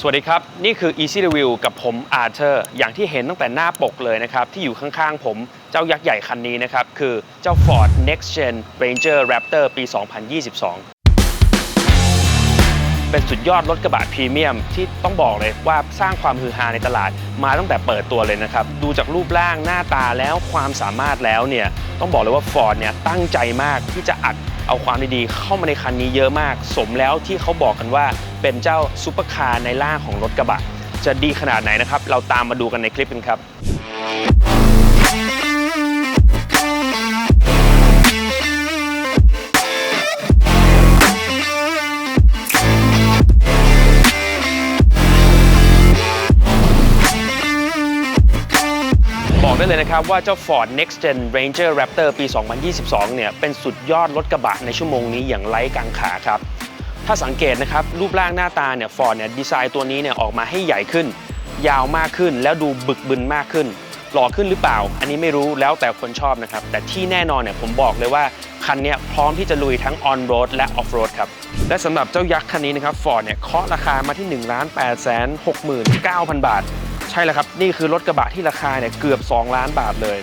สวัสดีครับ นี่คือ Easy Review กับผมอาร์เธอร์อย่างที่เห็นตั้งแต่หน้าปกเลยนะครับ ที่อยู่ข้างๆผมเจ้ายักษ์ใหญ่คันนี้นะครับ คือเจ้า Ford Next Gen Ranger Raptor ปี 2022 เป็นสุดยอดรถกระบะพรีเมียมที่ต้องบอกเลยว่าสร้างความฮือฮาในตลาดมาตั้งแต่เปิดตัวเลยนะครับ ดูจากรูปร่างหน้าตาแล้วความสามารถแล้วเนี่ย ต้องบอกเลยว่า Ford เนี่ยตั้งใจมากที่จะอัด เอาความดีๆเข้ามาในคันนี้เยอะมาก สมแล้วที่เขาบอกกันว่าเป็นเจ้าซุปเปอร์คาร์ในล่างของรถกระบะ จะดีขนาดไหนนะครับ เราตามมาดูกันในคลิปกันครับ เลยนะครับว่าเจ้า Ford Next Gen Ranger Raptor ปี 2022 เนี่ย เป็นสุดยอดรถกระบะในชั่วโมงนี้อย่างไร้กังขาครับ ถ้าสังเกตนะครับ รูปร่างหน้าตาเนี่ย Ford เนี่ยดีไซน์ตัวนี้เนี่ยออกมาให้ใหญ่ขึ้น ยาวมากขึ้นแล้วดูบึกบึนมากขึ้น หล่อขึ้นหรือเปล่า อันนี้ไม่รู้แล้วแต่คนชอบนะครับ แต่ที่แน่นอนเนี่ยผมบอกเลยว่า คันเนี้ยพร้อมที่จะลุยทั้ง on road และ off road ครับและสำหรับเจ้ายักษ์คันนี้นะครับ Ford เนี่ยเคาะราคามาที่ 1 8 6 9 0 0 0 บาท ใช่แล้วครับ นี่คือรถกระบะที่ราคาเนี่ยเกือบ 2 ล้านบาทเลย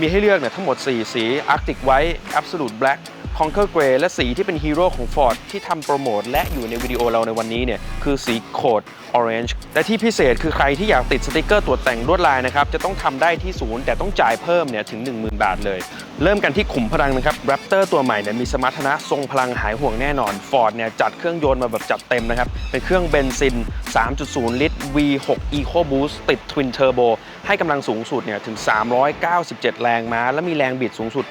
มีให้เลือกเนี่ยทั้งหมด 4 สี Arctic White Absolute Black Conquer Grey และสีที่เป็นฮีโร่ของ Ford ที่ทำโปรโมทและอยู่ในวิดีโอเราในวันนี้เนี่ยคือสีโคด Orange และที่พิเศษคือใครที่อยากติดสติกเกอร์ตัวแต่งลวดลายนะครับ จะต้องทำได้ที่ศูนย์แต่ต้องจ่ายเพิ่มเนี่ยถึง 10,000 บาทเลยเริ่มกันที่ขุมพลังนะครับ Raptor ตัวใหม่เนี่ยมีสมรรถนะทรงพลังหายห่วงแน่นอน Ford เนี่ยจัดเครื่องยนต์มาแบบจัดเต็มนะครับ เป็นเครื่องเบนซิน 3.0 ลิตร V6 Eco Boost ติด Twin Turbo ให้กำลังสูงสุดเนี่ยถึง 397 แรงม้า และมีแรงบิดสูงสุด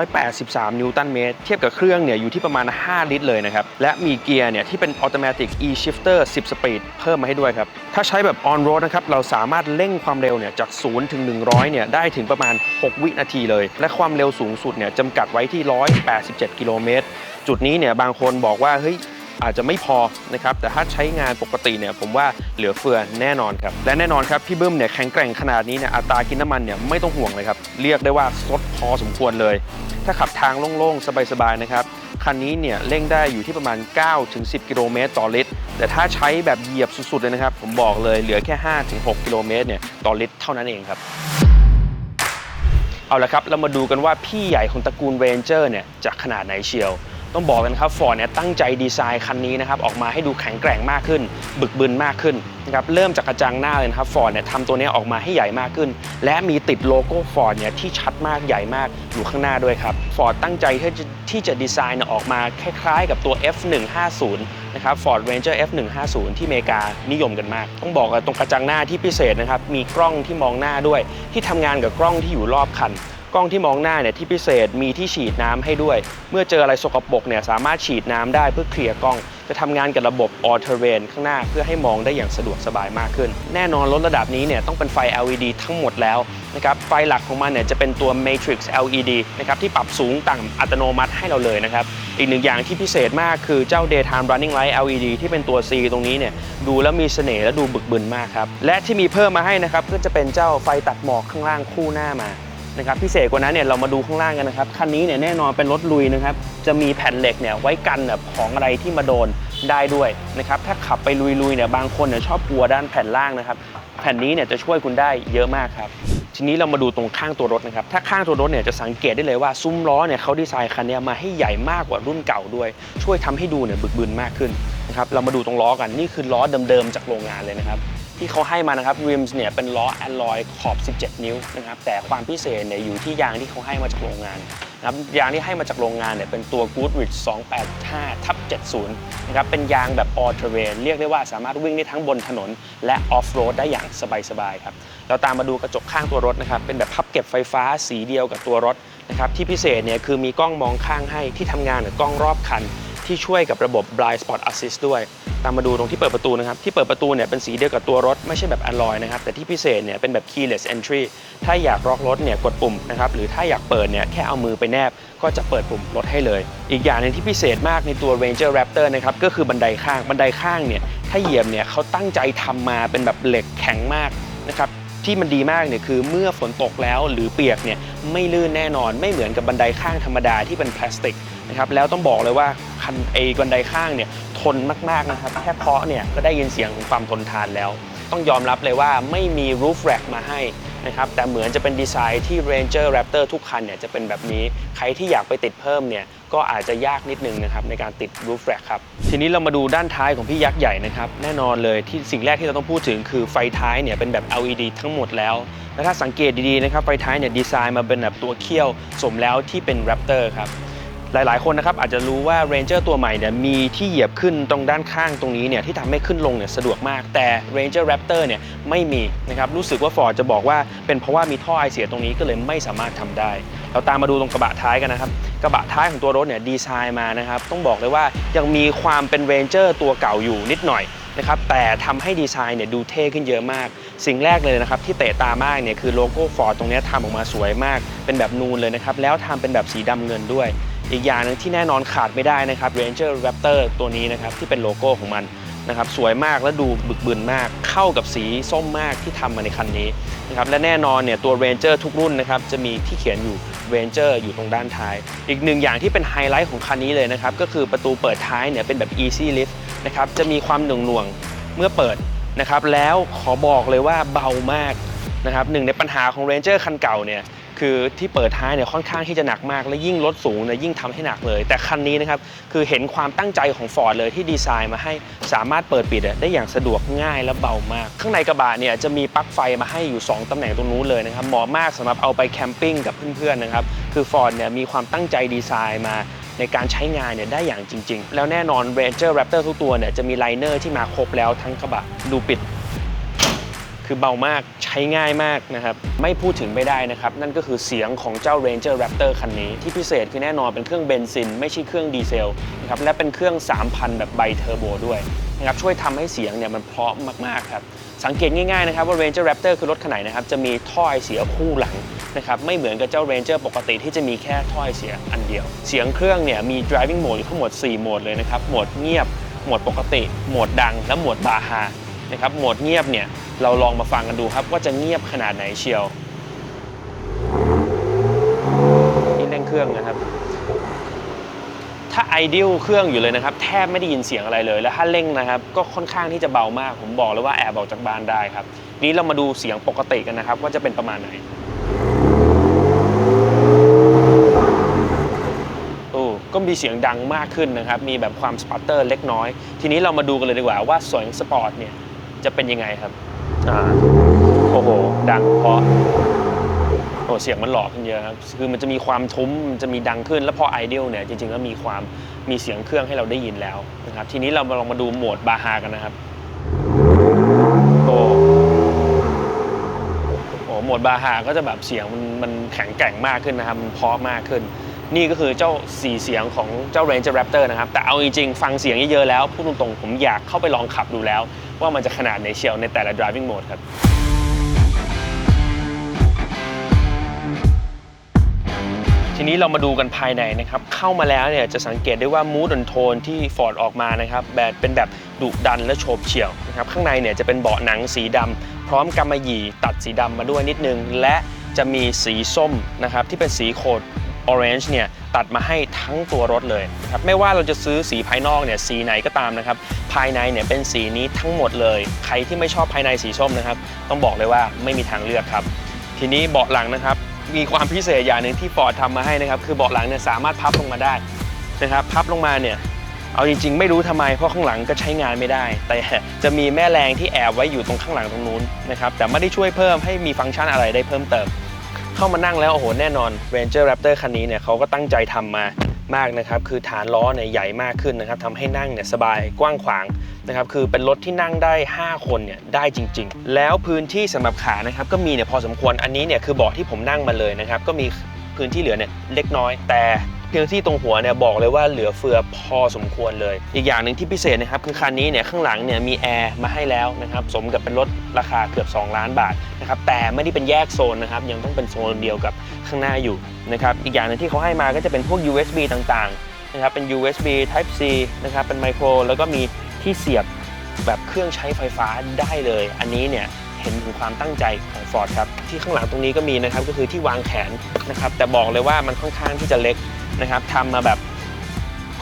583 นิวตันเมตร เทียบกับเครื่องเนี่ยอยู่ที่ประมาณ 5 ลิตรเลยนะครับ และมีเกียร์เนี่ยที่เป็น Automatic E-Shifter 10 Speed เพิ่มมาให้ด้วยครับ ถ้าใช้แบบ On Road นะครับเราสามารถเร่งความเร็วเนี่ยจาก 0 ถึง 100 เนี่ยได้ถึงประมาณ 6 วินาทีเลย และความความเร็วสูงสุดเนี่ยจำกัดไว้ที่ 187 กิโลเมตร จุดนี้เนี่ยบางคนบอกว่าเฮ้ยอาจจะไม่พอนะครับแต่ถ้าใช้งานปกติเนี่ยผมว่าเหลือเฟือแน่นอนครับ และแน่นอนครับ พี่บึ้มเนี่ยแข็งแกร่งขนาดนี้เนี่ยอัตรากินน้ำมันเนี่ยไม่ต้องห่วงเลยครับ เรียกได้ว่าซดพอสมควรเลย ถ้าขับทางโล่งๆ สบายๆ นะครับ คันนี้เนี่ยเร่งได้อยู่ที่ประมาณ 9-10 กิโลเมตรต่อลิตร แต่ถ้าใช้แบบเหยียบสุดๆเลยนะครับ ผมบอกเลยเหลือแค่ 5-6 กิโลเมตรเนี่ยต่อลิตรเท่านั้นเองครับ เอาละครับ เรามาดูกันว่าพี่ใหญ่ของตระกูลเวนเจอร์เนี่ยจะขนาดไหนเชียว ต้องบอกกันครับฟอร์ดเนี่ยตั้งใจดีไซน์คันนี้นะครับออกมาให้ดูแข็งแกร่งมากขึ้น บึกบึนมากขึ้นนะครับเริ่มจากกระจังหน้าเลยนะครับฟอร์ดเนี่ยทำตัวนี้ออกมาให้ใหญ่มากขึ้น และมีติดโลโก้ฟอร์ดเนี่ยที่ชัดมากใหญ่มากอยู่ข้างหน้าด้วยครับฟอร์ดตั้งใจที่จะที่จะดีไซน์ออกมาคล้ายๆ กับตัว F150 นะครับ Ford Ranger F150 ที่อเมริกานิยมกันมาก ต้องบอกว่าตรงกระจังหน้าที่พิเศษนะครับมีกล้องที่มองหน้าด้วย ที่ทำงานกับกล้องที่อยู่รอบคัน กล้องที่มองหน้าเนี่ยที่พิเศษมีที่ฉีดน้ำให้ด้วย เมื่อเจออะไรสกปรกเนี่ยสามารถฉีดน้ำได้เพื่อเคลียร์กล้อง จะทำงานกับระบบ All Terrain ข้างหน้าเพื่อให้มองได้อย่างสะดวกสบายมากขึ้น แน่นอนรถระดับนี้เนี่ยต้องเป็นไฟ LED ทั้งหมดแล้วนะครับไฟหลักของมันเนี่ยจะเป็นตัว Matrix LED นะครับที่ปรับสูงต่ำอัตโนมัติให้เราเลยนะครับอีกหนึ่งอย่างที่พิเศษมากคือเจ้า Daytime Running Light LED ที่เป็นตัว C ตรงนี้เนี่ยดูแล้วมีเสน่ห์และดูบึกบึนมากครับและที่มีเพิ่มมาให้นะครับก็จะเป็นเจ้าไฟตัดหมอกข้างล่างคู่หน้ามา นะครับพิเศษกว่านั้นเนี่ยเรามาดูข้างล่างกันนะครับคันนี้เนี่ยแน่นอนเป็นรถลุยนะครับจะมีแผ่นเหล็กเนี่ยไว้กันแบบของอะไรที่มาโดนได้ด้วยนะครับถ้าขับไปลุยๆเนี่ยบางคนเนี่ยชอบกลัวด้านแผ่นล่างนะครับแผ่นนี้เนี่ยจะช่วยคุณได้เยอะมากครับทีนี้เรามาดูตรงข้างตัวรถนะครับ ถ้าข้างตัวรถเนี่ยจะสังเกตได้เลยว่าซุ้มล้อเนี่ยเขาดีไซน์คันเนี้มาให้ใหญ่มากกว่ารุ่นเก่าด้วย ช่วยทำให้ดูเนี่ยบึกบึนมากขึ้นนะครับ เรามาดูตรงล้อกัน นี่คือล้อเดิมๆจากโรงงานเลยนะครับ ที่เขาให้มานะครับ rims เนี่ยเป็นล้อ alloy ขอบ 17 นิ้วนะครับแต่ความพิเศษเนี่ยอยู่ที่ยางที่เขาให้มาจากโรงงานนะครับยางที่ให้มาจากโรงงานเนี่ยเป็นตัว Goodrich 285ทับ70นะครับเป็นยางแบบ all terrain เรียกได้ว่าสามารถวิ่งได้ทั้งบนถนน และ off road ได้อย่างสบายๆครับเราตามมาดูกระจกข้างตัวรถนะครับเป็นแบบพับเก็บไฟฟ้าสีเดียวกับตัวรถนะครับที่พิเศษเนี่ยคือมีกล้องมองข้างให้ที่ทำงานกับกล้องรอบคัน ที่ช่วยกับระบบ blind spot assist ด้วย ตามมาดูตรงที่เปิดประตูนะครับ ที่เปิดประตูเนี่ยเป็นสีเดียวกับตัวรถ ไม่ใช่แบบ alloy นะครับ แต่ที่พิเศษเนี่ยเป็นแบบ keyless entry ถ้าอยากล็อกรถเนี่ยกดปุ่มนะครับ หรือถ้าอยากเปิดเนี่ยแค่เอามือไปแนบ ก็จะเปิดปุ่มรถให้เลย อีกอย่างหนึงที่พิเศษมากในตัว Ranger Raptor นะครับ ก็คือบันไดข้าง บันไดข้างเนี่ยถ้าเหยียบเนี่ยเขาตั้งใจทำมาเป็นแบบเหล็กแข็งมากนะครับที่มันดีมากเนี่ยคือเมื่อฝนตกแล้วหรือเปียกเนี่ยไม่ลื่นแน่นอนไม่เหมือนกับบันไดข้างธรรมดาที่เป็นพลาสติก นะครับแล้วต้องบอกเลยว่าคันไอ้บันไดข้างเนี่ยทนมากๆนะครับแค่เคาะเนี่ยก็ได้ยินเสียงของความทนทานแล้ว ต้องยอมรับเลยว่าไม่มี roof rack มาให้นะครับแต่เหมือนจะเป็นดีไซน์ที่ Ranger Raptor ทุกคันเนี่ยจะเป็นแบบนี้ใครที่อยากไปติดเพิ่มเนี่ยก็อาจจะยากนิดนึงนะครับในการติด roof rack ครับทีนี้เรามาดูด้านท้ายของพี่ยักษ์ใหญ่นะครับแน่นอนเลยที่สิ่งแรกที่เราต้องพูดถึงคือไฟท้ายเนี่ยเป็นแบบ LED ทั้งหมดแล้วและถ้าสังเกตดีๆนะครับไฟท้ายเนี่ยดีไซน์มาเป็นแบบตัวเขี้ยวสมแล้วที่เป็น Raptor ครับ หลายๆ คนนะครับอาจจะรู้ว่า Ranger ตัวใหม่เนี่ยมีที่เหยียบขึ้นตรงด้านข้างตรงนี้เนี่ยที่ทำให้ขึ้นลงเนี่ยสะดวกมาก แต่ Ranger Raptor เนี่ยไม่มีนะครับรู้สึกว่า Ford จะบอกว่าเป็นเพราะว่ามีท่อไอเสียตรงนี้ก็เลยไม่สามารถทำได้ เราตามมาดูตรงกระบะท้ายกันนะครับกระบะท้ายของตัวรถเนี่ยดีไซน์มานะครับต้องบอกเลยว่ายังมีความเป็น Ranger ตัวเก่าอยู่นิดหน่อยนะครับแต่ทำให้ดีไซน์เนี่ยดูเท่ขึ้นเยอะมาก สิ่งแรกเลยนะครับที่เตะตามากเนี่ยคือโลโก้ Ford ตรงนี้ทำออกมาสวยมาก เป็นแบบนูนเลยนะครับแล้วทำเป็นแบบสีดำเงินด้วย อีกอย่างหนึงที่แน่นอนขาดไม่ได้นะครับ Ranger Raptor ตัวนี้นะครับที่เป็นโลโก้ของมันนะครับสวยมากและดูบึกบึนมากเข้ากับสีส้มมากที่ทำมาในคันนี้นะครับและแน่นอนเนี่ยตัว Ranger ทุกรุ่นนะครับจะมีที่เขียนอยู่ Ranger อยู่ตรงด้านท้าย อีกหนึ่งอย่างที่เป็นไฮไลท์ของคันนี้เลยนะครับก็คือประตูเปิดท้ายเนี่ยเป็นแบบ Easy Lift นะครับจะมีความหน่วงหน่วงเมื่อเปิดนะครับแล้วขอบอกเลยว่าเบามากนะครับหนึ่งในปัญหาของ Ranger คันเก่าเนี่ย คือที่เปิดท้ายเนี่ยค่อนข้างที่จะหนักมาก และยิ่งรถสูงเนี่ยยิ่งทำให้หนักเลย แต่คันนี้นะครับคือเห็นความตั้งใจของ Ford เลยที่ดีไซน์มาให้สามารถเปิดปิดได้อย่างสะดวกง่ายและเบามาก ข้างในกระบะเนี่ยจะมีปลั๊กไฟมาให้อยู่ 2ตำแหน่งตรงนู้นเลยนะครับเหมาะมากสำหรับเอาไปแคมปิ้งกับเพื่อนๆนะครับคือ Ford เนี่ยมีความตั้งใจดีไซน์มาในการใช้งานเนี่ยได้อย่างจริง ๆ แล้วแน่นอน Ranger Raptor ทุกตัวเนี่ยจะมีไลเนอร์ที่มาครบแล้วทั้งกระบะดูปิด คือเบามากใช้ง่ายมากนะครับ ไม่พูดถึงไม่ได้นะครับ นั่นก็คือเสียงของเจ้า Ranger Raptor คันนี้ ที่พิเศษคือแน่นอนเป็นเครื่องเบนซิน ไม่ใช่เครื่องดีเซลนะครับและเป็นเครื่อง 3,000 แบบไบเทอร์โบด้วยนะครับช่วยทำให้เสียงเนี่ยมันเพราะมากๆครับ สังเกตง่ายๆนะครับว่า Ranger Raptor คือรถคันไหนนะครับจะมีท่อไอเสียคู่หลังนะครับไม่เหมือนกับเจ้า Ranger ปกติที่จะมีแค่ท่อไอเสียอันเดียว เสียงเครื่องเนี่ยมี driving mode อยู่ทั้งหมด 4 โหมดเลยนะครับโหมดเงียบโหมดปกติโหมดดังและโหมดบาฮา นะครับโหมดเงียบเนี่ยเราลองมาฟังกันดูครับ ว่าจะเงียบขนาดไหนเชียวนี่เร่งเครื่องนะครับ ถ้าไอเดียเครื่องอยู่เลยนะครับ แทบไม่ได้ยินเสียงอะไรเลยแล้วถ้าเร่งนะครับ ก็ค่อนข้างที่จะเบามาก ผมบอกเลยว่าแอบออกจากบ้านได้ครับ นี้เรามาดูเสียงปกติกันนะครับ ว่าจะเป็นประมาณไหนโอ้ก็มีเสียงดังมากขึ้นนะครับ มีแบบความสปาร์เตอร์เล็กน้อย ทีนี้เรามาดูกันเลยดีกว่าว่าเสียงสปอร์ตเนี่ย จะเป็นยังไงครับอ่าโอ้โห ดังเพราะโอ้เสียงมันหลอกขึ้นเยอะครับคือมันจะมีความทุ้มมันจะมีดังขึ้นแล้วพอไอเดียเนี่ยจริงๆแล้วมีความมีเสียงเครื่องให้เราได้ยินแล้วนะครับทีนี้เรามาลองมาดูโหมดบาฮากันนะครับโอ้โอ้โหโหมดบาฮาก็จะแบบเสียงมันมันแข็งแกร่งมากขึ้นนะครับมันเพราะมากขึ้น นี่ก็คือเจ้าสีเสียงของเจ้า Ranger Raptor นะครับแต่เอาจริงๆฟังเสียงเยอะๆแล้วพูดตรงๆผมอยากเข้าไปลองขับดูแล้ว ว่ามันจะขนาดไหนเชียวในแต่ละ driving mode ครับทีนี้เรามาดูกันภายในนะครับ เข้ามาแล้วเนี่ยจะสังเกตได้ว่ามูด and โทนที่ Ford ออกมานะครับแบบเป็นแบบดุดันและโฉบเฉี่ยวนะครับข้างในเนี่ยจะเป็นเบาะหนังสีดำพร้อมกำมะหยี่ตัดสีดำมาด้วยนิดนึง และจะมีสีส้มนะครับที่เป็นสีโคด Orange เนี่ยตัดมาให้ทั้งตัวรถเลยครับไม่ว่าเราจะซื้อสีภายนอกเนี่ยสีไหนก็ตามนะครับ ภายในเนี่ยเป็นสีนี้ทั้งหมดเลย ใครที่ไม่ชอบภายในสีส้มนะครับ ต้องบอกเลยว่าไม่มีทางเลือกครับ ทีนี้เบาะหลังนะครับ มีความพิเศษอย่างหนึ่งที่ฟอร์ดทำมาให้นะครับ คือเบาะหลังเนี่ยสามารถพับลงมาได้นะครับ พับลงมาเนี่ยเอาจริงๆ ไม่รู้ทำไมเพราะข้างหลังก็ใช้งานไม่ได้ แต่จะมีแม่แรงที่แอบไว้อยู่ตรงข้างหลังตรงนู้นนะครับแต่ไม่ได้ช่วยเพิ่มให้มีฟังก์ชันอะไรได้เพิ่มเติม เข้ามานั่งแล้วโอ้โหแน่นอน Ranger Raptor คันนี้เนี่ยเขาก็ตั้งใจทำมามากนะครับ คือฐานล้อเนี่ยใหญ่มากขึ้นนะครับทำให้นั่งเนี่ยสบายกว้างขวางนะครับ คือเป็นรถที่นั่งได้ 5 คนเนี่ยได้จริง ๆ แล้วพื้นที่สำหรับขานะครับก็มีเนี่ยพอสมควร อันนี้เนี่ยคือเบาะที่ผมนั่งมาเลยนะครับ ก็มีพื้นที่เหลือเนี่ยเล็กน้อยแต่ พื้นที่ตรงหัวเนี่ยบอกเลยว่าเหลือเฟือพอสมควรเลย อีกอย่างหนึ่งที่พิเศษนะครับคือคันนี้เนี่ยข้างหลังเนี่ยมีแอร์มาให้แล้วนะครับสมกับเป็นรถราคาเกือบ 2 ล้านบาทนะครับแต่ไม่ได้เป็นแยกโซนนะครับยังต้องเป็นโซนเดียวกับข้างหน้าอยู่นะครับอีกอย่างหนึงที่เขาให้มาก็จะเป็นพวก USB ต่างๆนะครับเป็น USB Type C นะครับเป็นไมโครแล้วก็มีที่เสียบแบบเครื่องใช้ไฟฟ้าได้เลย อันนี้เนี่ย เห็นถึงความตั้งใจของ Ford ครับที่ข้างหลังตรงนี้ก็มีนะครับก็คือที่วางแขนนะครับแต่บอกเลยว่ามันค่อนข้างที่จะเล็กนะครับทำมาแบบ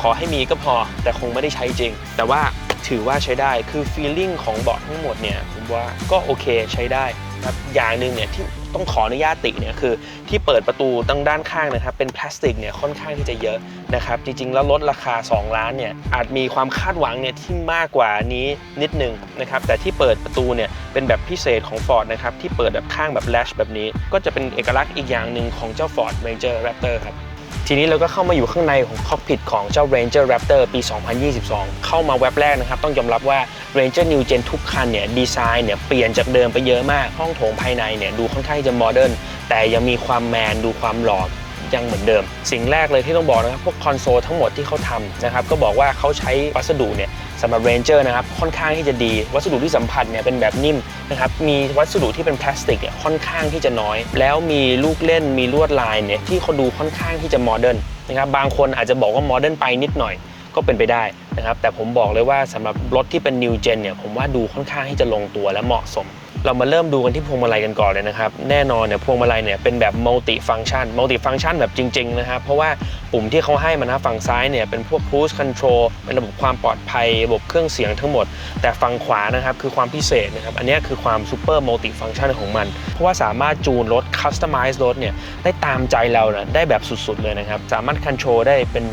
ขอให้มีก็พอ แต่คงไม่ได้ใช้จริง แต่ว่าถือว่าใช้ได้คือ feeling ของเบาะทั้งหมดเนี่ยผมว่าก็โอเคใช้ได้ครับอย่างหนึ่งเนี่ยที่ต้องขออนุญาตติเนี่ยคือที่เปิดประตูตั้งด้านข้างนะครับเป็นพลาสติกเนี่ยค่อนข้างที่จะเยอะ นะครับจริงๆ แล้วลดราคา 2 ล้านเนี่ยอาจมีความคาดหวังเนี่ยที่มากกว่านี้นิดนึงนะครับแต่ที่เปิดประตูเนี่ยเป็นแบบพิเศษของ Ford นะครับที่เปิดแบบข้างแบบ latch แบบนี้ ก็จะเป็นเอกลักษณ์อีกอย่างหนึ่งของเจ้า Ford Ranger Raptor ครับทีนี้เราก็เข้ามาอยู่ข้างในของคอกพิทของเจ้า Ranger Raptor ปี 2022 เข้ามาเว็บแรกนะครับ ต้องยอมรับว่า Ranger New Gen ทุกคันเนี่ยดีไซน์เนี่ยเปลี่ยนจากเดิมไปเยอะมาก ห้องโถงภายในเนี่ยดูค่อนข้างจะโมเดิร์นแต่ยังมีความแมนดูความหล่อ ยังเหมือนเดิม สิ่งแรกเลยที่ต้องบอกนะครับพวกคอนโซลทั้งหมดที่เขาทำนะครับก็บอกว่าเขาใช้วัสดุเนี่ยสำหรับ Ranger นะครับค่อนข้างที่จะดี วัสดุที่สัมผัสเนี่ยเป็นแบบนิ่มนะครับมีวัสดุที่เป็นพลาสติกเนี่ยค่อนข้างที่จะน้อย แล้วมีลูกเล่นมีลวดลายเนี่ยที่เขาดูค่อนข้างที่จะโมเดิร์นนะครับบางคนอาจจะบอกว่าโมเดิร์นไปนิดหน่อยก็เป็นไปได้นะครับแต่ผมบอกเลยว่าสำหรับรถที่เป็น New Gen เนี่ยผมว่าดูค่อนข้างที่จะลงตัวและเหมาะสม เรามาเริ่มดูกันที่พวงมาลัยกันก่อนเลยนะครับ แน่นอนเนี่ยพวงมาลัยเนี่ยเป็นแบบ multi function multi function แบบจริงๆนะครับเพราะว่าปุ่มที่เขาให้มานะฝั่งซ้ายเนี่ยเป็นพวก cruise control เป็นระบบความปลอดภัย ระบบเครื่องเสียงทั้งหมด แต่ฝั่งขวานะครับคือความพิเศษนะครับ อันนี้คือความ super multi function ของมัน เพราะว่าสามารถจูนรถ customize รถเนี่ยได้ตามใจเรานะได้แบบสุดๆเลยนะครับสามารถ control ได้เป็น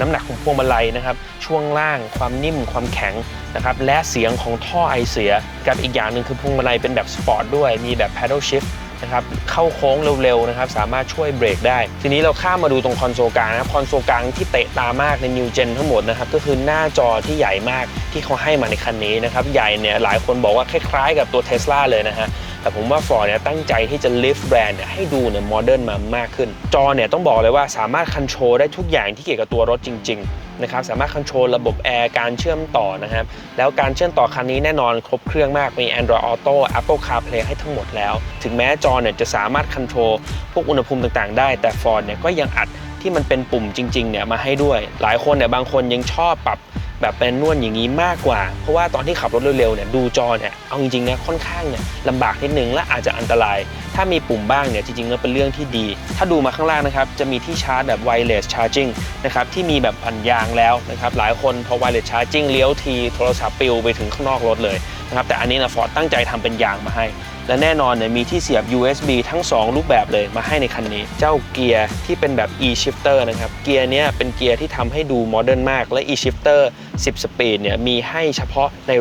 น้ำหนักของพวงมาลัยนะครับช่วงล่างความนิ่มความแข็ง นะครับและเสียงของท่อไอเสียกับอีกอย่างหนึ่งคือพวงมาลัยเป็นแบบสปอร์ตด้วย มีแบบ paddle shift นะครับเข้าโค้งเร็วๆนะครับสามารถช่วยเบรกได้ ทีนี้เราข้ามมาดูตรงคอนโซลกลางนะครับคอนโซลกลางที่เตะตามากใน New Gen ทั้งหมดนะครับก็คือหน้าจอที่ใหญ่มากที่เขาให้มาในคันนี้นะครับใหญ่เนี่ยหลายคนบอกว่าคล้ายๆ กับตัว Tesla เลยนะฮะ แต่ผมว่า Ford เนี่ยตั้งใจที่จะ lift แบรนด์เนี่ยให้ดูเนี่ยโมเดิร์นมามากขึ้น จอเนี่ยต้องบอกเลยว่าสามารถคันโทรลได้ทุกอย่างที่เกี่ยวกับตัวรถจริงๆนะครับสามารถคันโทรลระบบแอร์การเชื่อมต่อนะครับแล้วการเชื่อมต่อคันนี้แน่นอนครบเครื่องมากมี Android Auto Apple CarPlay ให้ทั้งหมดแล้ว ถึงแม้จอเนี่ยจะสามารถคันโทรลพวกอุณหภูมิต่างๆ ได้ แต่ Ford เนี่ยก็ยังอัดที่มันเป็นปุ่มจริงๆเนี่ยมาให้ด้วย หลายคนเนี่ยบางคนยังชอบปรับ แบบเป็นนวลอย่างนี้มากกว่า เพราะว่าตอนที่ขับรถเร็วๆเนี่ยดูจอเนี่ยเอาจริงๆนะค่อนข้างเนี่ยลำบากนิดนึงและอาจจะอันตราย ถ้ามีปุ่มบ้างเนี่ยจริงๆแล้วเป็นเรื่องที่ดี ถ้าดูมาข้างล่างนะครับจะมีที่ชาร์จแบบ wireless charging นะครับที่มีแบบพันยางแล้วนะครับหลายคนพอ wireless charging เลี้ยวทีโทรศัพท์ปลิวไปถึงข้างนอกรถเลย นะครับแต่อันนี้นะฟอร์ดตั้งใจทำเป็นยางมาให้ และแน่นอนเนี่ยมีที่เสียบ USB ทั้ง 2 รูปแบบเลยมาให้ในคันนี้ เจ้าเกียร์ที่เป็นแบบ e-shifter นะครับ เกียร์เนี้ยเป็นเกียร์ที่ทำให้ดูโมเดิร์นมาก และ e-shifter 10 สปีดเนี่ยมีให้เฉพาะใน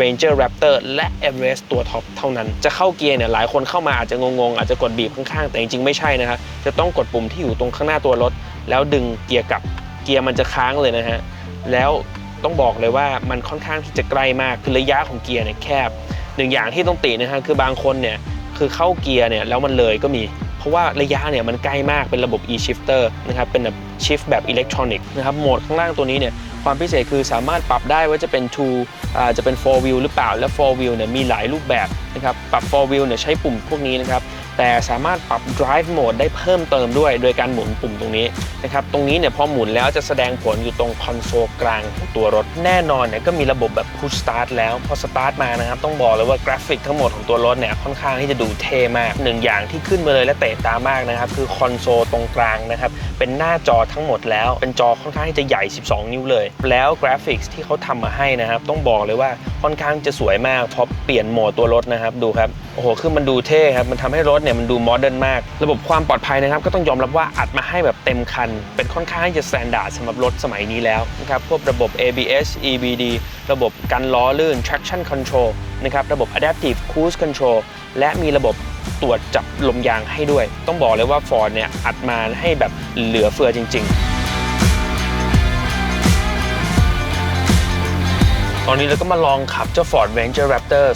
Ranger Raptor และ Everest ตัวท็อปเท่านั้น จะเข้าเกียร์เนี่ยหลายคนเข้ามาอาจจะงงๆ อาจจะกดบีบข้างๆ แต่จริงๆ ไม่ใช่นะครับจะต้องกดปุ่มที่อยู่ตรงข้างหน้าตัวรถ แล้วดึงเกียร์กลับเกียร์มันจะค้างเลยนะฮะแล้ว ต้องบอกเลยว่ามันค่อนข้างที่จะใกล้มากคือระยะของเกียร์เนี่ยแคบหนึ่งอย่างที่ต้องตินะฮะคือบางคนเนี่ยคือเข้าเกียร์เนี่ยแล้วมันเลยก็มี เพราะว่าระยะเนี่ยมันใกล้มากเป็นระบบ e-shifter นะครับเป็นแบบ shift แบบอิเล็กทรอนิกส์นะครับโหมดข้างล่างตัวนี้เนี่ยความพิเศษคือสามารถปรับได้ว่าจะเป็น two อ่าจะเป็น four wheel หรือเปล่า และ four wheel เนี่ยมีหลายรูปแบบนะครับปรับ four wheel เนี่ยใช้ปุ่มพวกนี้นะครับ แต่สามารถปรับ drive mode ได้เพิ่มเติมด้วย โดยการหมุนปุ่มตรงนี้นะครับ ตรงนี้เนี่ยพอหมุนแล้วจะแสดงผลอยู่ตรงคอนโซลกลางของตัวรถ แน่นอนเนี่ยก็มีระบบแบบ push start แล้ว พอ start มานะครับ ต้องบอกเลยว่ากราฟิกทั้งหมดของตัวรถเนี่ยค่อนข้างที่จะดูเท่มากหนึ่งอย่างที่ขึ้นมาเลยและเตะตามากนะครับ คือคอนโซลตรงกลางนะครับ เป็นหน้าจอทั้งหมดแล้ว เป็นจอค่อนข้างที่จะใหญ่ 12 นิ้วเลย แล้วกราฟิกที่เขาทำมาให้นะครับ ต้องบอกเลยว่าค่อนข้างจะสวยมากพอเปลี่ยนโหมดตัวรถนะครับดูครับโอ้โหคือมันดูเท่ครับมันทำให้รถเนี่ยมันดูโมเดิร์นมาก ระบบความปลอดภัยนะครับ ก็ต้องยอมรับว่าอัดมาให้แบบเต็มคัน เป็นค่อนข้างจะ s t ต n d า r d สำหรับรถสมัยนี้แล้วนะครับพวกระบบ ABS EBD ระบบกันล้อลื่น traction control นะครับระบบ adaptive cruise control และมีระบบ ตรวจจับลมยางให้ด้วย ต้องบอกเลยว่า Ford เนี่ยอัดมาให้แบบเหลือเฟือจริง ๆตอนนี้เราก็มาลองขับเจ้า Ford Ranger Raptor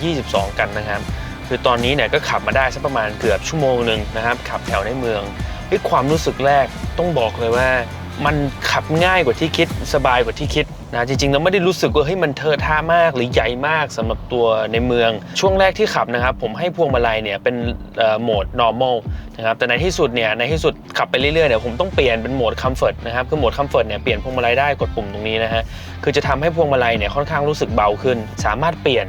2022 กันนะครับ คือตอนนี้เนี่ยก็ขับมาได้สักประมาณเกือบชั่วโมงหนึ่งนะครับ ขับแถวในเมืองด้วยความรู้สึกแรกต้องบอกเลยว่า มันขับง่ายกว่าที่คิดสบายกว่าที่คิดนะจริงๆเราไม่ได้รู้สึกว่าเฮ้ยมันเทอะท่ามากหรือใหญ่มากสำหรับตัวในเมือง ช่วงแรกที่ขับนะครับ ผมให้พวงมาลัยเนี่ยเป็นโหมด normal นะครับแต่ในที่สุดเนี่ยในที่สุดขับไปเรื่อยๆเนี่ยผมต้องเปลี่ยนเป็นโหมด comfort นะครับคือโหมด comfort เนี่ยเปลี่ยนพวงมาลัยได้กดปุ่มตรงนี้นะฮะคือจะทำให้พวงมาลัยเนี่ยค่อนข้างรู้สึกเบาขึ้น สามารถเปลี่ยน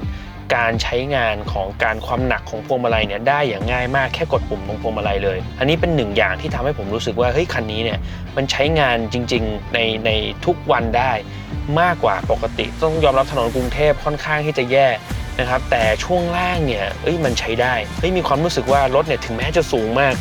การใช้งานของการความหนักของพวงมาลัยเนี่ยได้อย่างง่ายมากแค่กดปุ่มตรงพวงมาลัยเลย อันนี้เป็นหนึ่งอย่างที่ทำให้ผมรู้สึกว่าเฮ้ยคันนี้เนี่ยมันใช้งานจริงๆในในทุกวันได้มากกว่าปกติ ต้องยอมรับถนนกรุงเทพค่อนข้างที่จะแย่นะครับแต่ช่วงล่างเนี่ยเอ้ยมันใช้ได้เฮ้ยมีความรู้สึกว่ารถเนี่ยถึงแม้จะสูงมาก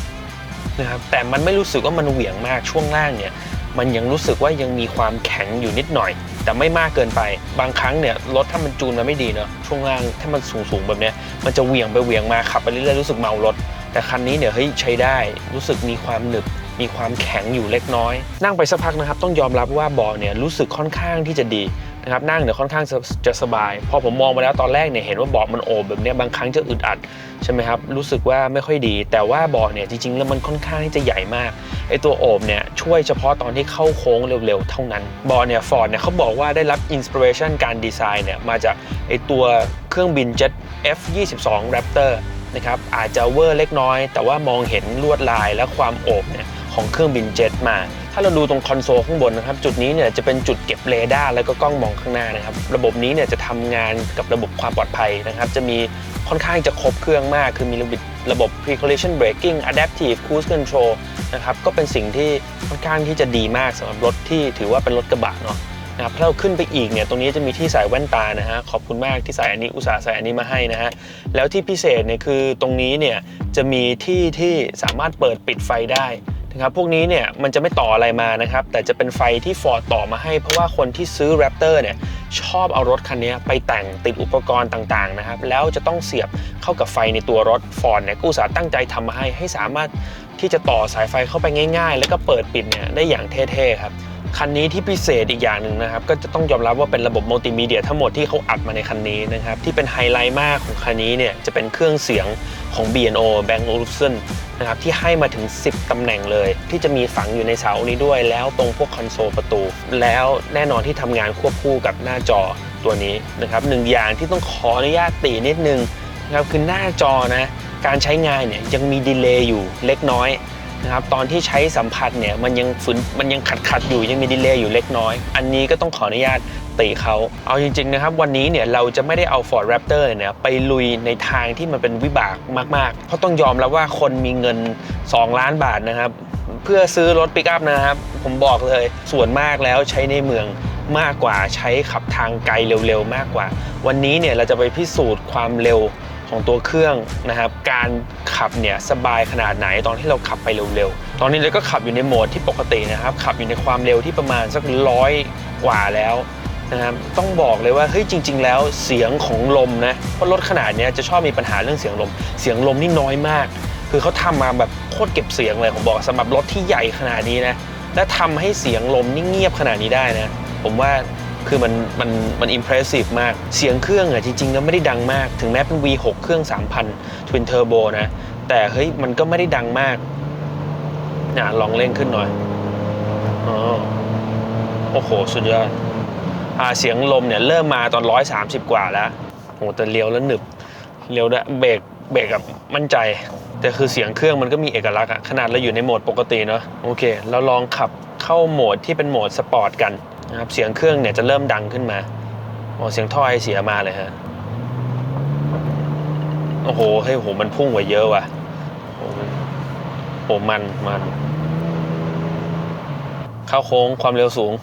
นะครับแต่มันไม่รู้สึกว่ามันเหวี่ยงมากช่วงล่างเนี่ย มันยังรู้สึกว่ายังมีความแข็งอยู่นิดหน่อย แต่ไม่มากเกินไป บางครั้งเนี่ยรถถ้ามันจูนมาไม่ดีเนาะช่วงล่างถ้ามันสูงสูงๆแบบเนี้ยมันจะเหวี่ยงไปเหวี่ยงมาขับไปเรื่อยๆรู้สึกเมารถ แต่คันนี้เนี่ยเฮ้ยใช้ได้รู้สึกมีความหนึบมีความแข็งอยู่เล็กน้อย นั่งไปสักพักนะครับ ต้องยอมรับว่าเบาะเนี่ยรู้สึกค่อนข้างที่จะดีนะครับนั่งเนี่ยค่อนข้างจะสบาย พอผมมองมาแล้วตอนแรกเนี่ยเห็นว่าเบาะมันโอบแบบเนี้ยบางครั้งจะอึดอัดใช่ไหมครับรู้สึกว่าไม่ค่อยดี แต่ว่าเบาะเนี่ยจริงๆแล้วมันค่อนข้างที่จะใหญ่มากไอตัวโอบเนี่ย ช่วยเฉพาะตอนที่เข้าโค้งเร็วๆ เท่านั้น บอเนี่ยฟอร์ดเนี่ยเขาบอกว่าได้รับอินสปิเรชันการดีไซน์เนี่ยมาจากไอตัวเครื่องบินเจ็ต F22 Raptor นะครับอาจจะเวอร์เล็กน้อย แต่ว่ามองเห็นลวดลายและความโอบเนี่ยของเครื่องบินเจ็ตมา ถ้าเราดูตรงคอนโซลข้างบนนะครับ จุดนี้เนี่ยจะเป็นจุดเก็บเรดาร์แล้วก็กล้องมองข้างหน้านะครับ ระบบนี้เนี่ยจะทำงานกับระบบความปลอดภัยนะครับ จะมี ค่อนข้างจะครบเครื่องมาก คือมีระบบระบบ pre-collision braking adaptive cruise control นะครับ ก็เป็นสิ่งที่ค่อนข้างที่จะดีมากสำหรับรถที่ถือว่าเป็นรถกระบะเนาะนะครับถ้าเราขึ้นไปอีกเนี่ย ตรงนี้จะมีที่ใส่แว่นตานะฮะ ขอบคุณมากที่ใส่อันนี้ อุตส่าห์ใส่อันนี้มาให้นะฮะ แล้วที่พิเศษเนี่ยคือตรงนี้เนี่ยจะมีที่ที่สามารถเปิดปิดไฟได้ นะครับพวกนี้เนี่ยมันจะไม่ต่ออะไรมานะครับ แต่จะเป็นไฟที่ฟอร์ดต่อมาให้ เพราะว่าคนที่ซื้อ Raptor เนี่ยชอบเอารถคันนี้ไปแต่งติดอุปกรณ์ต่างๆนะครับ แล้วจะต้องเสียบเข้ากับไฟในตัวรถฟอร์ดเนี่ยกู้สาตั้งใจทำมาให้ให้สามารถที่จะต่อสายไฟเข้าไปง่าย ๆ แล้วก็เปิดปิดเนี่ยได้อย่างเท่ๆครับ คันนี้ที่พิเศษอีกอย่างหนึ่งนะครับ ก็จะต้องยอมรับว่าเป็นระบบมัลติมีเดียทั้งหมดที่เขาอัดมาในคันนี้นะครับ ที่เป็นไฮไลท์มากของคันนี้เนี่ย จะเป็นเครื่องเสียงของ B&O Bang Olufsen นะครับ ที่ให้มาถึง 10 ตำแหน่งเลย ที่จะมีฝังอยู่ในเสานี้ด้วย แล้วตรงพวกคอนโซลประตู แล้วแน่นอนที่ทำงานควบคู่กับหน้าจอตัวนี้นะครับหนึ่งอย่างที่ต้องขออนุญาตตีนิดนึงนะครับคือหน้าจอนะการใช้งานเนี่ยยังมีดีเลย์อยู่เล็กน้อย นะครับตอนที่ใช้สัมผัสเนี่ยมันยังฝืนมันยังขัดขัดอยู่ยังมีดีเลย์อยู่เล็กน้อย อันนี้ก็ต้องขออนุญาตติเขาเอาจริงๆนะครับวันนี้เนี่ยเราจะไม่ได้เอา Ford Raptor เนี่ยไปลุยในทางที่มันเป็นวิบากมากๆ เพราะต้องยอมแล้วว่าคนมีเงิน 2 ล้านบาทนะครับเพื่อซื้อรถปิกอัพนะครับ ผมบอกเลยส่วนมากแล้วใช้ในเมืองมากกว่าใช้ขับทางไกลเร็วๆมากกว่า วันนี้เนี่ยเราจะไปพิสูจน์ความเร็ว ของตัวเครื่องนะครับการขับเนี่ยสบายขนาดไหนตอนที่เราขับไปเร็วๆ ตอนนี้เราก็ขับอยู่ในโหมดที่ปกตินะครับขับอยู่ในความเร็วที่ประมาณสักร้อยกว่าแล้วนะครับต้องบอกเลยว่าเฮ้ยจริง ๆ แล้วเสียงของลมนะเพราะรถขนาดเนี้ยจะชอบมีปัญหาเรื่องเสียงลม เสียงลมนี่น้อยมาก คือเขาทำมาแบบโคตรเก็บเสียงเลยผมบอกสำหรับรถที่ใหญ่ขนาดนี้นะและทำให้เสียงลมนี่เงียบขนาดนี้ได้นะผมว่า คือมันมันมันอิมเพรสซีฟมาก เสียงเครื่องอะจริงๆแล้วไม่ได้ดังมาก ถึงแม้เป็น V6 เครื่อง 3,000 Twin Turbo นะ แต่เฮ้ยมันก็ไม่ได้ดังมากนะลองเร่งขึ้นหน่อยอ๋อโอ้โห สุดยอดอ่าเสียงลมเนี่ยเริ่มมาตอน 130 กว่าแล้วโอ้แต่เลี้ยวแล้วหนึบเลี้ยวด้วเบรกเบรกกับมั่นใจ แต่คือเสียงเครื่องมันก็มีเอกลักษณ์อะขนาดเราอยู่ในโหมดปกติเนาะโอเค เราลองขับเข้าโหมดที่เป็นโหมดสปอร์ตกัน นะครับเสียงเครื่องเนี่ยจะเริ่มดังขึ้นมาโอ้เสียงท่อไอเสียมาเลยฮะโอ้โหเฮ้โหมันพุ่งกว่าเยอะว่ะโอ้โหมันมันเข้าโค้งความเร็วสูง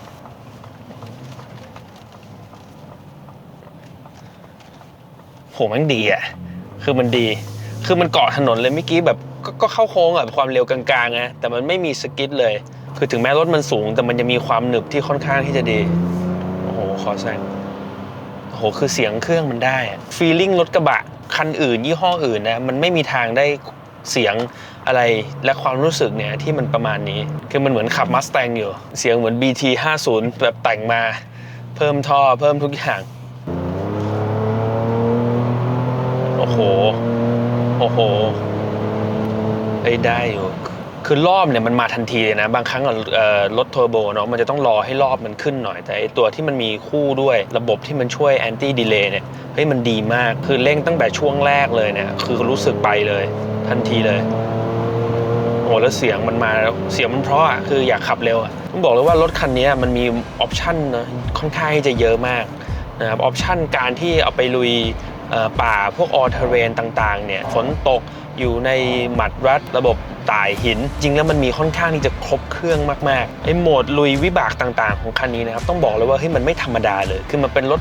โหมันดีอะ คือมันดี คือมันเกาะถนนเลยเมื่อกี้แบบกก็เข้าโค้งอะความเร็วกลางๆนะแต่มันไม่มีสกิดเลย คือถึงแม้รถมันสูง แต่มันจะมีความหนึบที่ค่อนข้างที่จะดี โอ้โห ขอแซงโอ้โห คือเสียงเครื่องมันได้ฟีลลิ่งรถกระบะ คันอื่น ยี่ห้ออื่นนะ มันไม่มีทางได้เสียงอะไรและความรู้สึกเนี่ยที่มันประมาณนี้ คือมันเหมือนขับมัส t ต n อยู่ เสียงเหมือน BT 50แบบแต่งมา เพิ่มท่อเพิ่มทุกอย่าง โอ้โห โอ้โหเอ้ได้อยู่ คือรอบเนี่ยมันมาทันทีเลยนะ บางครั้งรถเทอร์โบเนาะมันจะต้องรอให้รอบมันขึ้นหน่อย แต่ตัวที่มันมีคู่ด้วยระบบที่มันช่วยแอนตี้ดีเลย์เนี่ยเฮ้ยมันดีมากคือเร่งตั้งแต่ช่วงแรกเลยเนี่ยคือรู้สึกไปเลยทันทีเลยโอ้โหแล้วเสียงมันมาเสียงมันเพราะอะคืออยากขับเร็วอะต้องบอกเลยว่ารถคันนี้มันมีออปชั่นนะค่อนข้างที่จะเยอะมากนะครับออปชั่นการที่เอาไปลุย ป่าพวกออเทเรนต่างๆเนี่ยฝนตกอยู่ในหมัดรัดระบบต่ายหิน จริงแล้วมันมีค่อนข้างที่จะครบเครื่องมากๆไอ้โหมดลุยวิบากต่างๆ ของคันนี้นะครับต้องบอกเลยว่าเฮ้ยมันไม่ธรรมดาเลย คือมันเป็นรถ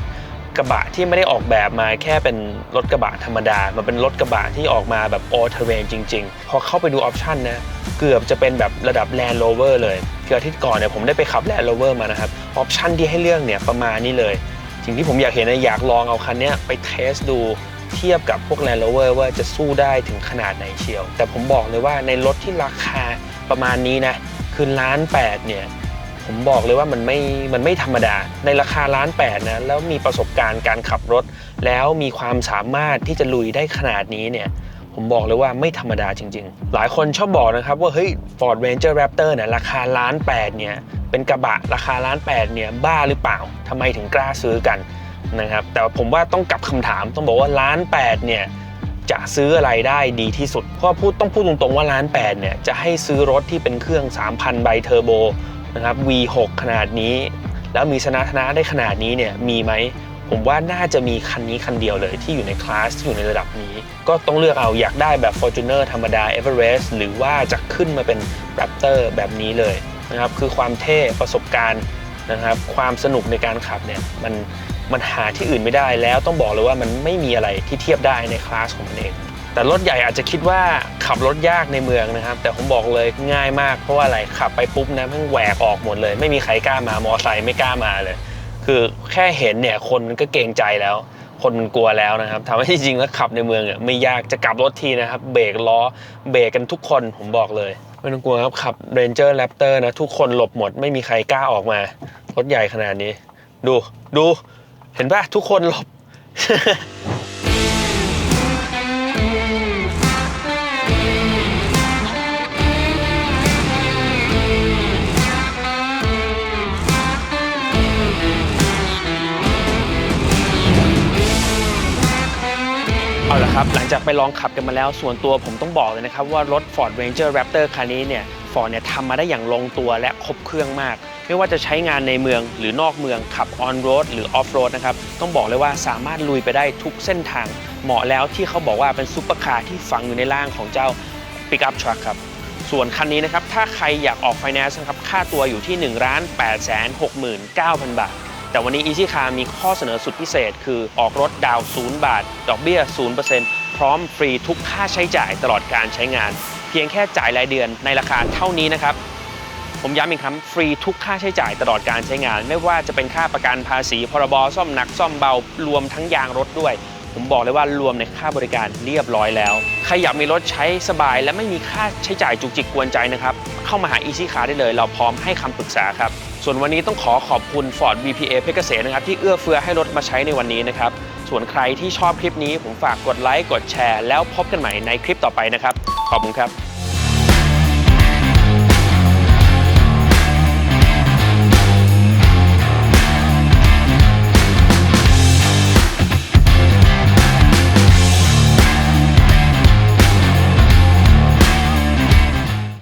กระบะที่ไม่ได้ออกแบบมาแค่เป็นรถกระบะธรรมดา มันเป็นรถกระบะที่ออกมาแบบออเทเรนจริง ๆ พอเข้าไปดูออปชันนะเกือบจะเป็นแบบระดับ Land Rover เลยคืออาทิตย์ก่อนเนี่ยผมได้ไปขับ Land Rover มานะครับออปชันที่ให้เลือกเนี่ยประมาณนี้เลย สิ่งที่ผมอยากเห็นนะอยากลองเอาคันนี้ไปเทสดูเทียบกับพวก Land Rover ว่าจะสู้ได้ถึงขนาดไหนเชียว แต่ผมบอกเลยว่าในรถที่ราคาประมาณนี้นะ คือล้านแปดเนี่ย ผมบอกเลยว่ามันไม่ มันไม่ธรรมดา ในราคาล้านแปดนะ แล้วมีประสบการณ์การขับรถ แล้วมีความสามารถที่จะลุยได้ขนาดนี้เนี่ย ผมบอกเลยว่าไม่ธรรมดาจริง ๆ หลายคนชอบบอกนะครับว่าเฮ้ย Ford Ranger Raptor เนี่ยราคาล้านแปดเนี่ยเป็นกระบะราคาล้านแปดเนี่ยบ้าหรือเปล่าทำไมถึงกล้าซื้อกันนะครับแต่ผมว่าต้องกลับคำถามต้องบอกว่าล้านแปดเนี่ยจะซื้ออะไรได้ดีที่สุด เพราะพูดต้องพูดตรงๆว่าล้านแปดเนี่ยจะให้ซื้อรถที่เป็นเครื่อง 3,000 ใบเทอร์โบนะครับ V6 ขนาดนี้ แล้วมีสมรรถนะได้ขนาดนี้เนี่ยมีไหม ผมว่าน่าจะมีคันนี้คันเดียวเลยที่อยู่ในคลาสที่อยู่ในระดับนี้ ก็ต้องเลือกเอาอยากได้แบบ Fortuner ธรรมดา Everest หรือว่าจะขึ้นมาเป็น Raptor แบบนี้เลยนะครับคือความเท่ประสบการณ์นะครับความสนุกในการขับเนี่ยมันมันหาที่อื่นไม่ได้แล้วต้องบอกเลยว่ามันไม่มีอะไรที่เทียบได้ในคลาสของมันเองแต่รถใหญ่อาจจะคิดว่าขับรถยากในเมืองนะครับ แต่ผมบอกเลยง่ายมากเพราะว่าอะไรขับไปปุ๊บนะมันแหวกออกหมดเลย ไม่มีใครกล้ามามอไซค์ไม่กล้ามาเลย คือแค่เห็นเนี่ยคนก็เกรงใจแล้ว คนกลัวแล้วนะครับทำให้จริงๆแล้วขับในเมืองเนี่ยไม่ยากจะกลับรถทีนะครับ เบรกล้อเบรกกันทุกคนผมบอกเลยไม่ต้องกลัวครับขับ Ranger Raptor นะ ทุกคนหลบหมดไม่มีใครกล้าออกมา รถใหญ่ขนาดนี้ ดูดูเห็นป่ะทุกคนหลบ เอาละครับ หลังจากไปลองขับกันมาแล้ว ส่วนตัวผมต้องบอกเลยนะครับ ว่ารถ Ford Ranger Raptor คันนี้เนี่ย Ford เนี่ยทำมาได้อย่างลงตัวและครบเครื่องมาก ไม่ว่าจะใช้งานในเมืองหรือนอกเมืองขับ on road หรือ off road นะครับ ต้องบอกเลยว่าสามารถลุยไปได้ทุกเส้นทาง เหมาะแล้วที่เขาบอกว่าเป็นซุปเปอร์คาร์ที่ฝังอยู่ในร่างของเจ้า Pickup Truck ครับส่วนคันนี้นะครับถ้าใครอยากออกไฟแนนซ์นะครับค่าตัวอยู่ที่1 8 6 9 0 0 0บาท แต่วันนี้ Easy Car มีข้อเสนอสุดพิเศษ คือออกรถดาวน์0บาท ดอกเบี้ย 0%พร้อมฟรีทุกค่าใช้จ่ายตลอดการใช้งาน เพียงแค่จ่ายรายเดือนในราคาเท่านี้นะครับ ผมย้ำอีกครั้งฟรีทุกค่าใช้จ่ายตลอดการใช้งาน ไม่ว่าจะเป็นค่าประกันภาษีพรบซ่อมหนักซ่อมเบารวมทั้งยางรถด้วย ผมบอกเลยว่ารวมในค่าบริการเรียบร้อยแล้ว ใครอยากมีรถใช้สบาย และไม่มีค่าใช้จ่ายจุกจิกกวนใจนะครับ เข้ามาหา Easy Car ได้เลย เราพร้อมให้คำปรึกษาครับ ส่วนวันนี้ต้องขอขอบคุณ Ford VPA เพชรเกษมนะครับ ที่เอื้อเฟื้อให้รถมาใช้ในวันนี้นะครับ ส่วนใครที่ชอบคลิปนี้ผมฝากกดไลค์กดแชร์ แล้วพบกันใหม่ในคลิปต่อไปนะครับ ขอบคุณครับ